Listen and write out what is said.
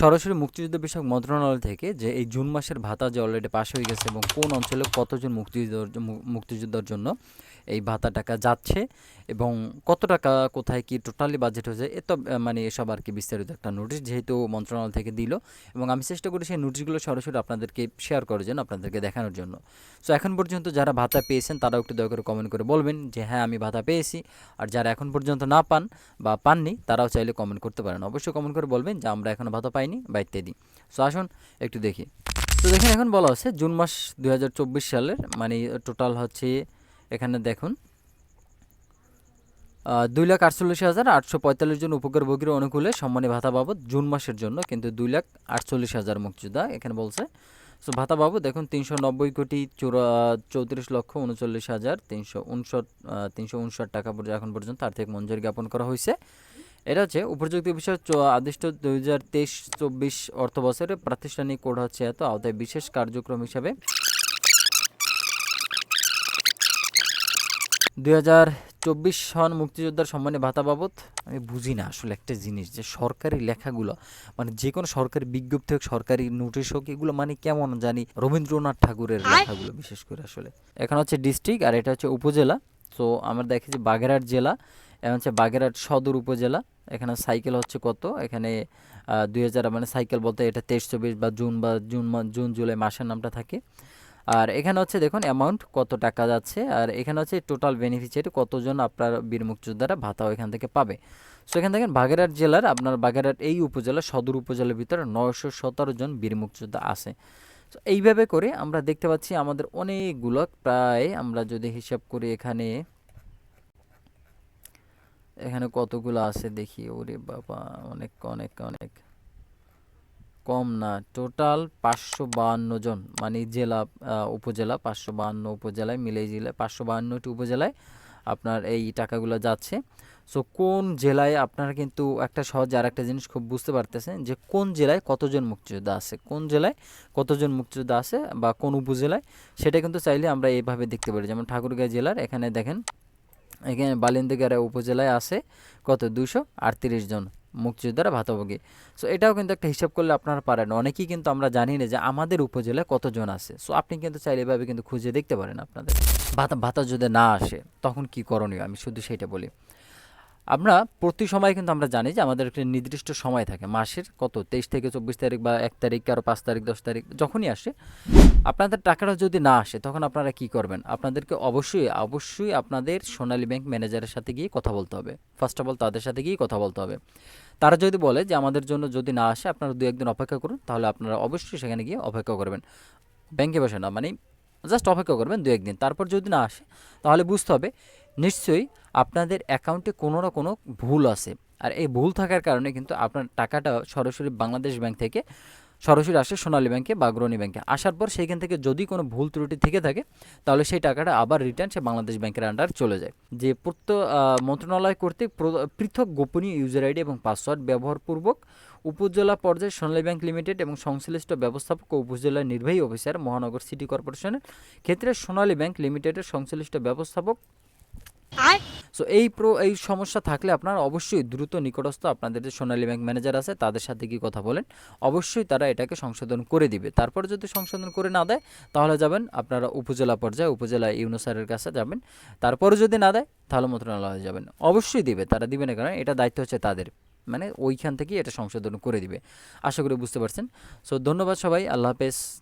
সরাসরি মুক্তিযুদ্ধ বিষয়ক মন্ত্রণালয় থেকে যে এই জুন মাসের ভাতা যে অলরেডি পাশ হয়ে গেছে এবং কোন অঞ্চলে কতজন মুক্তিযুদ্ধ মুক্তিযুদ্ধের জন্য এই ভাতা টাকা যাচ্ছে এবং কত টাকা, কোথায় কি টোটালি বাজেট হয়েছে, এ তো মানে এসব আর কি বিস্তারিত একটা নোটিশ যেহেতু মন্ত্রণালয় থেকে দিল এবং আমি চেষ্টা করি সেই নোটিশগুলো সরাসরি আপনাদেরকে শেয়ার করার জন্য, আপনাদেরকে দেখানোর জন্য। সো এখন পর্যন্ত যারা ভাতা পেয়েছেন তারাও একটু দয়া করে কমেন্ট করে বলবেন যে হ্যাঁ আমি ভাতা পেয়েছি। আর যারা এখন পর্যন্ত না পান বা পাননি তারাও চাইলে কমেন্ট করতে পারেন। অবশ্যই কমেন্ট করে বলবেন যে আমরা এখনও ভাতা পাইনি বা ইত্যাদি সো আসুন একটু দেখি। তো দেখেন, এখন বলা হচ্ছে জুন মাস দুই সালের মানে টোটাল হচ্ছে এখানে দেখুন দুই লাখ আটচল্লিশ হাজার আটশো পঁয়তাল্লিশ জন উপকারভোগীর অনুকূলে সম্মানী ভাতা বাবদ জুন মাসের জন্য কিন্তু দুই লাখ আটচল্লিশ হাজার মুক্তিযোদ্ধা এখানে বলছে। সো ভাতা বাবদ দেখুন, তিনশো নব্বই কোটি চৌত্রিশ লক্ষ উনচল্লিশ হাজার তিনশো উনষট তিনশো উনষাট টাকা এখন পর্যন্ত আর্থিক মঞ্জুরি জ্ঞাপন করা হয়েছে। এটা হচ্ছে উপযুক্ত বিষয় আদিষ্ট দুই হাজার তেইশ চব্বিশ অর্থ বছরে প্রাতিষ্ঠানিক কোড হচ্ছে এত আওতায় বিশেষ কার্যক্রম হিসাবে। দুই হাজার চব্বিশ সন মুক্তিযোদ্ধার সম্মানে ভাতা বাবদ। আমি বুঝি না আসলে একটা জিনিস যে সরকারি লেখাগুলো মানে যে কোনো সরকারি বিজ্ঞপ্তি হোক সরকারি নোটিশ হোক এগুলো মানে কেমন জানি রবীন্দ্রনাথ ঠাকুরের লেখাগুলো বিশেষ করে আসলে। এখন হচ্ছে ডিস্ট্রিক্ট আর এটা হচ্ছে উপজেলা। তো আমরা দেখি যে বাগেরহাট জেলা এখন হচ্ছে বাগেরহাট সদর উপজেলা। এখানে সাইকেল হচ্ছে কত? এখানে দুই হাজার মানে সাইকেল বলতে এটা তেইশ, চব্বিশ বা জুন বা জুন জুন, জুলাই মাসের নামটা থাকে। আর এখানে হচ্ছে দেখুন অ্যামাউন্ট কত টাকা যাচ্ছে। আর এখানে হচ্ছে টোটাল বেনিফিশিয়ারি কতজন আপনার বীর মুক্তিযোদ্ধারা ভাতাও এখান থেকে পাবে। সো এখান থেকে বাগেরহাট জেলার আপনার বাগেরহাট এই উপজেলা, সদর উপজেলার ভিতরে নয়শো সতেরো জন বীর মুক্তিযোদ্ধা আছে। তো এইভাবে করে আমরা দেখতে পাচ্ছি আমাদের অনেকগুলো, প্রায় আমরা যদি হিসাব করি এখানে এখানে কতগুলো আছে দেখি, ওরে বাবা, অনেক অনেক অনেক। কম না, টোটাল পাঁচশো বাহান্ন জন মানে জেলা উপজেলা, পাঁচশো বাহান্ন উপজেলায় মিলে জেলায় পাঁচশো বাহান্নটি উপজেলায় আপনার এই টাকাগুলো যাচ্ছে। সো, কোন জেলায় আপনারা কিন্তু একটা সহজ আর একটা জিনিস খুব বুঝতে পারতেছেন যে কোন জেলায় কতজন মুক্তিযোদ্ধা আছে, কোন জেলায় কতজন মুক্তিযোদ্ধা আছে বা কোন উপজেলায়, সেটা কিন্তু চাইলে আমরা এইভাবে দেখতে পারি। যেমন ঠাকুরগাঁ জেলার, এখানে দেখেন এখানে বালিন্দিগারা উপজেলায় আছে কত? দুশো আটত্রিশ জন মুক্তিযোদ্ধারা ভাতাভোগী। সো এটাও কিন্তু একটা হিসাব করলে আপনারা পারেন। অনেকেই কিন্তু আমরা জানি না যে আমাদের উপজেলায় কতজন আছে। সো আপনি কিন্তু চাইলে এভাবে কিন্তু খুঁজে দেখতে পারেন আপনাদের। ভাতা ভাতা যদি না আসে, তখন কি করণীয়? আমি শুধু সেটা বলি। আমরা প্রতি সময় কিন্তু আমরা জানি যে আমাদের একটা নির্দিষ্ট সময় থাকে। মাসের কত? তেইশ থেকে চব্বিশ তারিখ বা এক তারিখ, কারও পাঁচ তারিখ, দশ তারিখ, যখনই আসে, আপনাদের টাকাটা যদি না আসে, তখন আপনারা কি করবেন? আপনাদেরকে অবশ্যই অবশ্যই আপনাদের সোনালী ব্যাংক ম্যানেজারের সাথে গিয়ে কথা বলতে হবে। ফার্স্ট অফ অল তাদের সাথে গিয়ে কথা বলতে হবে। তারা যদি বলে যে আমাদের জন্য যদি না আসে, আপনারা দু একদিন অপেক্ষা করুন, তাহলে আপনারা অবশ্যই সেখানে গিয়ে অপেক্ষা করবেন। ব্যাংকে বসে না মানে জাস্ট অপেক্ষা করবেন দু একদিন তারপর যদি না আসে, তাহলে বুঝতে হবে, নিশ্চয়ই আপনাদের অ্যাকাউন্টে কোনো না কোনো ভুল আছে। আর এই ভুল থাকার কারণে কিন্তু আপনার টাকাটা সরাসরি বাংলাদেশ ব্যাংক থেকে সরাসরি আসে সোনালী ব্যাংকে বা অগ্রণী ব্যাংকে। আসার পর সেইখান থেকে যদি কোনো ভুল ত্রুটি থেকে থাকে, তাহলে সেই টাকাটা আবার রিটার্ন সে বাংলাদেশ ব্যাংকের আন্ডার চলে যায়। যে প্রত্য মন্ত্রণালয় কর্তৃক পৃথক গোপনীয় ইউজার আইডি এবং পাসওয়ার্ড ব্যবহারপূর্বক উপজেলা পর্যায়ে সোনালী ব্যাংক লিমিটেড এবং সংশ্লিষ্ট ব্যবস্থাপক ও উপজেলা নির্বাহী অফিসার মহানগর সিটি কর্পোরেশনের ক্ষেত্রে সোনালী ব্যাংক লিমিটেডের সংশ্লিষ্ট ব্যবস্থাপক সো এই প্রো এই সমস্যা থাকলে আপনারা অবশ্যই দ্রুত নিকটস্থ আপনাদের যে সোনালী ব্যাংক ম্যানেজার আছে, তাদের সাথে কি কথা বলেন। অবশ্যই তারা এটাকে সংশোধন করে দিবে। তারপর যদি সংশোধন করে না দেয়, তাহলে যাবেন আপনারা উপজেলা পর্যায়ে, উপজেলা ইউনুসারের কাছে যাবেন। তারপরে যদি না দেয়, তাহলে মন্ত্রণালয়ে যাবেন। অবশ্যই দিবে, তারা দিবে না কারণ এটা দায়িত্ব হচ্ছে তাদের। মানে ওইখান থেকেই এটা সংশোধন করে দিবে। আশা করি বুঝতে পারছেন। সো ধন্যবাদ সবাই। আল্লাহ হাফেজ।